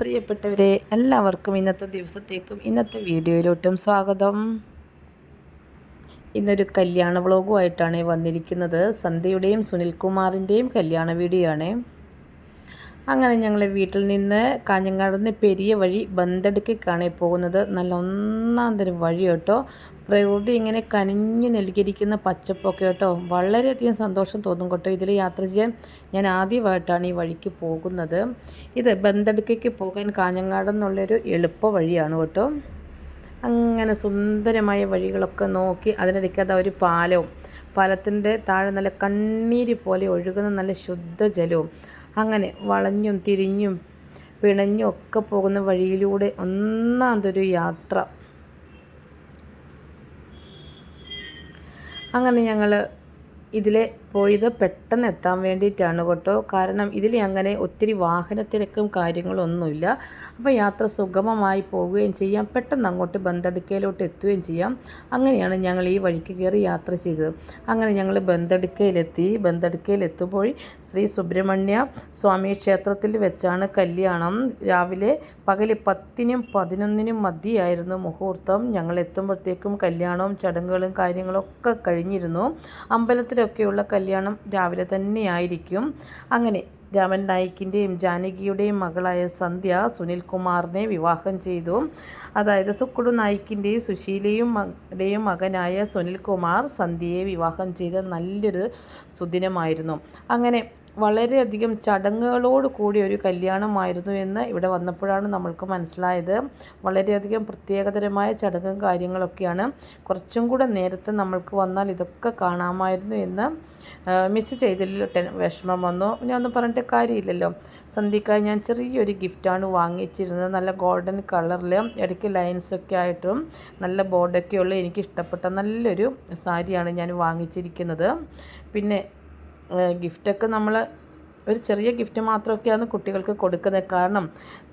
പ്രിയപ്പെട്ടവരെ എല്ലാവർക്കും ഇന്നത്തെ ദിവസത്തേക്കും ഇന്നത്തെ വീഡിയോയിലോട്ടും സ്വാഗതം. ഇന്നൊരു കല്യാണ വ്ളോഗുമായിട്ടാണ് വന്നിരിക്കുന്നത്. സന്ധ്യയുടെയും സുനിൽകുമാറിന്റെയും കല്യാണ വീഡിയോ ആണ് അങ്ങനെ ഞങ്ങൾ വീട്ടിൽ നിന്ന് കാഞ്ഞങ്ങാട് നിന്ന് പെരിയ വഴി ബന്തെടുക്കാണ് പോകുന്നത്. നല്ല ഒന്നാം തരം വഴി കേട്ടോ. പ്രകൃതി ഇങ്ങനെ കനിഞ്ഞ് നൽകിയിരിക്കുന്ന പച്ചപ്പൊക്കെ കേട്ടോ. വളരെയധികം സന്തോഷം തോന്നും കേട്ടോ ഇതിൽ യാത്ര ചെയ്യാൻ. ഞാൻ ആദ്യമായിട്ടാണ് ഈ വഴിക്ക് പോകുന്നത്. ഇത് ബന്തടുക്കയ്ക്ക് പോകാൻ കാഞ്ഞങ്ങാട് എന്നുള്ളൊരു എളുപ്പ വഴിയാണ് കേട്ടോ. അങ്ങനെ സുന്ദരമായ വഴികളൊക്കെ നോക്കി അതിനിടയ്ക്ക് അതാ ഒരു പാലവും. പാലത്തിന്റെ താഴെ നല്ല കണ്ണീര് പോലെ ഒഴുകുന്ന നല്ല ശുദ്ധജലവും. അങ്ങനെ വളഞ്ഞും തിരിഞ്ഞും പിണഞ്ഞും ഒക്കെ പോകുന്ന വഴിയിലൂടെ ഒന്നാമതൊരു യാത്ര. അങ്ങനെ ഞങ്ങൾ ഇതിലെ പോയത് പെട്ടെന്ന് എത്താൻ വേണ്ടിയിട്ടാണ് കേട്ടോ. കാരണം ഇതിൽ അങ്ങനെ ഒത്തിരി വാഹനത്തിരക്കും കാര്യങ്ങളൊന്നുമില്ല. അപ്പോൾ യാത്ര സുഗമമായി പോവുകയും ചെയ്യാം. പെട്ടെന്ന് അങ്ങോട്ട് ബന്ധടുക്കയിലോട്ട് എത്തുകയും ചെയ്യാം. അങ്ങനെയാണ് ഞങ്ങൾ ഈ വഴിക്ക് കയറി യാത്ര ചെയ്തത്. അങ്ങനെ ഞങ്ങൾ ബന്ധടുക്കയിലെത്തി. ബന്ധടുക്കയിലെത്തുമ്പോൾ ശ്രീ സുബ്രഹ്മണ്യ സ്വാമി ക്ഷേത്രത്തിൽ വെച്ചാണ് കല്യാണം. രാവിലെ പകൽ പത്തിനും പതിനൊന്നിനും മധ്യയായിരുന്നു മുഹൂർത്തം. ഞങ്ങൾ എത്തുമ്പോഴത്തേക്കും കല്യാണവും ചടങ്ങുകളും കാര്യങ്ങളൊക്കെ കഴിഞ്ഞിരുന്നു. അമ്പലത്തിലൊക്കെയുള്ള കല്യാണം രാവിലെ തന്നെയായിരിക്കും. അങ്ങനെ രാമൻ നായിക്കിന്റെയും ജാനകിയുടെയും മകളായ സന്ധ്യ സുനിൽകുമാറിനെ വിവാഹം ചെയ്തു. അതായത് സുക്കുടു നായിക്കിന്റെയും സുശീലയും മകളുടെയും മകനായ സുനിൽകുമാർ സന്ധ്യയെ വിവാഹം ചെയ്ത നല്ലൊരു സുദിനമായിരുന്നു. അങ്ങനെ വളരെയധികം ചടങ്ങുകളോട് കൂടിയ ഒരു കല്യാണമായിരുന്നു എന്ന് ഇവിടെ വന്നപ്പോഴാണ് നമ്മൾക്ക് മനസ്സിലായത്. വളരെയധികം പ്രത്യേകതരമായ ചടങ്ങും കാര്യങ്ങളൊക്കെയാണ്. കുറച്ചും കൂടെ നേരത്തെ നമ്മൾക്ക് വന്നാൽ ഇതൊക്കെ കാണാമായിരുന്നു എന്ന് മിസ് ചെയ്തതിൽ വിഷമം വന്നു. ഞാൻ ഒന്നും പറഞ്ഞിട്ട് കാര്യമില്ലല്ലോ. സന്ധ്യക്കായി ഞാൻ ചെറിയൊരു ഗിഫ്റ്റാണ് വാങ്ങിച്ചിരുന്നത്. നല്ല ഗോൾഡൻ കളറിൽ ഇടയ്ക്ക് ലൈൻസൊക്കെ ആയിട്ടും നല്ല ബോർഡൊക്കെയുള്ള എനിക്ക് ഇഷ്ടപ്പെട്ട നല്ലൊരു സാരിയാണ് ഞാൻ വാങ്ങിച്ചിരിക്കുന്നത്. പിന്നെ ഗിഫ്റ്റൊക്കെ നമ്മൾ ഒരു ചെറിയ ഗിഫ്റ്റ് മാത്രമൊക്കെയാണ് കുട്ടികൾക്ക് കൊടുക്കുന്നത്. കാരണം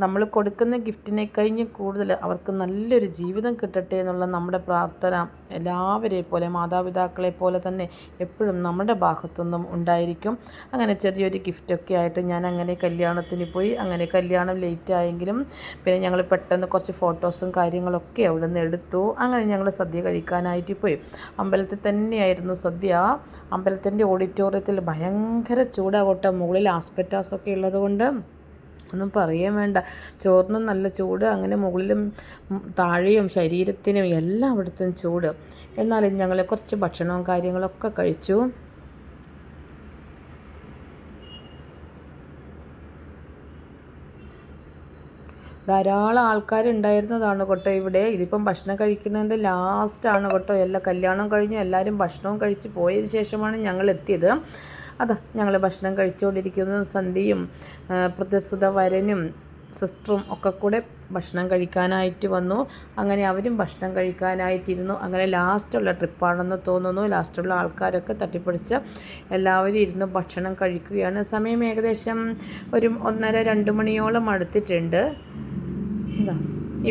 നമ്മൾ കൊടുക്കുന്ന ഗിഫ്റ്റിനെ കഴിഞ്ഞ് കൂടുതൽ അവർക്ക് നല്ലൊരു ജീവിതം കിട്ടട്ടെ എന്നുള്ള നമ്മുടെ പ്രാർത്ഥന എല്ലാവരെ പോലെ മാതാപിതാക്കളെ പോലെ തന്നെ എപ്പോഴും നമ്മുടെ ഭാഗത്തുനിന്നും ഉണ്ടായിരിക്കും. അങ്ങനെ ചെറിയൊരു ഗിഫ്റ്റൊക്കെ ആയിട്ട് ഞാൻ അങ്ങനെ കല്യാണത്തിന് പോയി അങ്ങനെ കല്യാണം ലേറ്റ് ആയെങ്കിലും പിന്നെ ഞങ്ങൾ പെട്ടെന്ന് കുറച്ച് ഫോട്ടോസും കാര്യങ്ങളൊക്കെ അവിടെ നിന്ന് എടുത്തു. അങ്ങനെ ഞങ്ങൾ സദ്യ കഴിക്കാനായിട്ട് പോയി. അമ്പലത്തിൽ തന്നെയായിരുന്നു സദ്യ. അമ്പലത്തിന്റെ ഓഡിറ്റോറിയത്തിൽ ഭയങ്കര ചൂടാകട്ടെ മുകളിൽ ആസ്പെറ്റാസൊക്കെ ഉള്ളതുകൊണ്ട് ഒന്നും പറയാൻ വേണ്ട. ചോറിനും നല്ല ചൂട് അങ്ങനെ മുകളിലും താഴെയും ശരീരത്തിനും എല്ലാം അവിടുത്തെ ചൂട്. എന്നാലും ഞങ്ങൾ കുറച്ച് ഭക്ഷണവും കാര്യങ്ങളൊക്കെ കഴിച്ചു. ധാരാളം ആൾക്കാരുണ്ടായിരുന്നതാണ് കേട്ടോ ഇവിടെ. ഇതിപ്പം ഭക്ഷണം കഴിക്കുന്നതിന്റെ ലാസ്റ്റാണ് കേട്ടോ. എല്ലാ കല്യാണം കഴിഞ്ഞു എല്ലാവരും ഭക്ഷണവും കഴിച്ച് പോയതിന് ശേഷമാണ് ഞങ്ങൾ എത്തിയത് അതാ ഞങ്ങൾ ഭക്ഷണം കഴിച്ചുകൊണ്ടിരിക്കുന്നു സന്ധ്യയും പ്രത്യസ്തുത വരനും സിസ്റ്ററും ഒക്കെ കൂടെ ഭക്ഷണം കഴിക്കാനായിട്ട് വന്നു. അങ്ങനെ അവരും ഭക്ഷണം കഴിക്കാനായിട്ടിരുന്നു. അങ്ങനെ ലാസ്റ്റുള്ള ട്രിപ്പാണെന്ന് തോന്നുന്നു. ലാസ്റ്റുള്ള ആൾക്കാരൊക്കെ തട്ടിപ്പിടിച്ച് എല്ലാവരും ഇരുന്ന് ഭക്ഷണം കഴിക്കുകയാണ്. സമയം ഏകദേശം ഒരു ഒന്നര രണ്ട് മണിയോളം അടുത്തിട്ടുണ്ട്.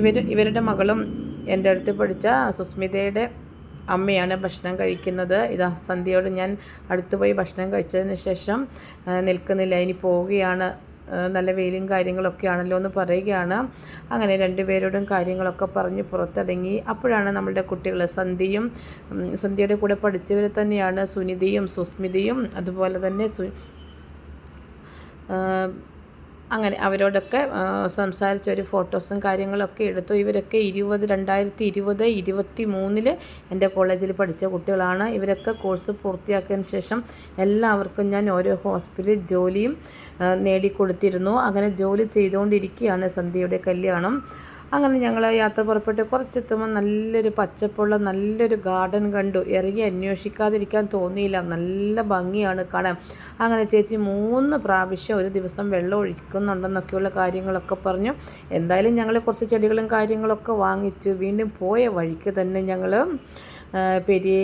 ഇവർ ഇവരുടെ മകളും എന്റെ അടുത്ത് പഠിച്ച സുസ്മിതയുടെ അമ്മയാണ് ഭക്ഷണം കഴിക്കുന്നത്. ഇതാ സന്ധ്യയോട് ഞാൻ അടുത്ത് പോയി ഭക്ഷണം കഴിച്ചതിന് ശേഷം നിൽക്കുന്നില്ല. ഇനി പോവുകയാണ്. നല്ല വെയിലും കാര്യങ്ങളൊക്കെ ആണല്ലോ എന്ന് പറയുകയാണ്. അങ്ങനെ രണ്ടുപേരോടും കാര്യങ്ങളൊക്കെ പറഞ്ഞ് പുറത്തിറങ്ങി. അപ്പോഴാണ് നമ്മളുടെ കുട്ടികൾ സന്ധ്യയും സന്ധ്യയുടെ കൂടെ പഠിച്ചവർ തന്നെയാണ് സുനിതയും സുസ്മിതയും. അതുപോലെ തന്നെ സു അങ്ങനെ അവരോടൊക്കെ സംസാരിച്ച ഒരു ഫോട്ടോസും കാര്യങ്ങളൊക്കെ എടുത്തു. ഇവരൊക്കെ ഇരുപത് രണ്ടായിരത്തി ഇരുപത് ഇരുപത്തി മൂന്നിൽ എന്റെ കോളേജിൽ പഠിച്ച കുട്ടികളാണ്. ഇവരൊക്കെ കോഴ്സ് പൂർത്തിയാക്കിയതിന് ശേഷം എല്ലാവർക്കും ഞാൻ ഓരോ ഹോസ്പിറ്റലിൽ ജോലിയും നേടിക്കൊടുത്തിരുന്നു. അങ്ങനെ ജോലി ചെയ്തുകൊണ്ടിരിക്കുകയാണ് സന്ധ്യയുടെ കല്യാണം. അങ്ങനെ ഞങ്ങൾ യാത്ര പുറപ്പെട്ട് കുറച്ചെത്തുമ്പോൾ നല്ലൊരു പച്ചപ്പുള്ള നല്ലൊരു ഗാർഡൻ കണ്ടു. ഇറങ്ങി അന്വേഷിക്കാതിരിക്കാൻ തോന്നിയില്ല. നല്ല ഭംഗിയാണ് കാണാൻ. അങ്ങനെ ചേച്ചി മൂന്ന് പ്രാവശ്യം ഒരു ദിവസം വെള്ളം ഒഴിക്കുന്നുണ്ടെന്നൊക്കെയുള്ള കാര്യങ്ങളൊക്കെ പറഞ്ഞു. എന്തായാലും ഞങ്ങൾ കുറച്ച് ചെടികളും കാര്യങ്ങളൊക്കെ വാങ്ങിച്ചു. വീണ്ടും പോയ വഴിക്ക് തന്നെ ഞങ്ങൾ പെരിയ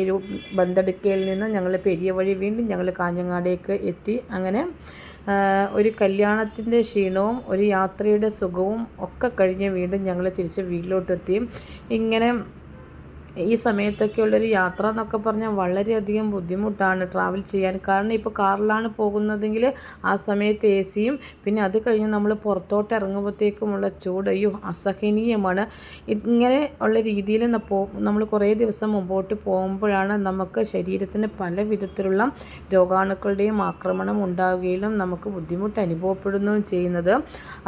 ബന്തെടുക്കയിൽ നിന്ന് ഞങ്ങൾ പെരിയ വഴി വീണ്ടും ഞങ്ങൾ കാഞ്ഞങ്ങാടേക്ക് എത്തി. അങ്ങനെ ഒരു കല്യാണത്തിന്റെ ക്ഷീണവും ഒരു യാത്രയുടെ സുഖവും ഒക്കെ കഴിഞ്ഞ് വീണ്ടും ഞങ്ങൾ തിരിച്ച് വീട്ടിലോട്ടെത്തി. ഇങ്ങനെ ഈ സമയത്തൊക്കെ ഉള്ളൊരു യാത്ര എന്നൊക്കെ പറഞ്ഞാൽ വളരെയധികം ബുദ്ധിമുട്ടാണ് ട്രാവൽ ചെയ്യാൻ. കാരണം ഇപ്പോൾ കാറിലാണ് പോകുന്നതെങ്കിൽ ആ സമയത്ത് എ സിയും പിന്നെ അത് കഴിഞ്ഞ് നമ്മൾ പുറത്തോട്ട് ഇറങ്ങുമ്പോഴത്തേക്കുമുള്ള ചൂടയും അസഹനീയമാണ്. ഇങ്ങനെ ഉള്ള രീതിയിൽ നമ്മൾ കുറേ ദിവസം മുമ്പോട്ട് പോകുമ്പോഴാണ് നമുക്ക് ശരീരത്തിന് പല വിധത്തിലുള്ള രോഗാണുക്കളുടെയും ആക്രമണം ഉണ്ടാവുകയും നമുക്ക് ബുദ്ധിമുട്ട് അനുഭവപ്പെടുകയും ചെയ്യുന്നത്.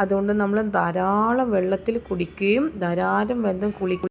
അതുകൊണ്ട് നമ്മൾ ധാരാളം വെള്ളത്തിൽ കുടിക്കുകയും ധാരാളം വെന്തം കുളി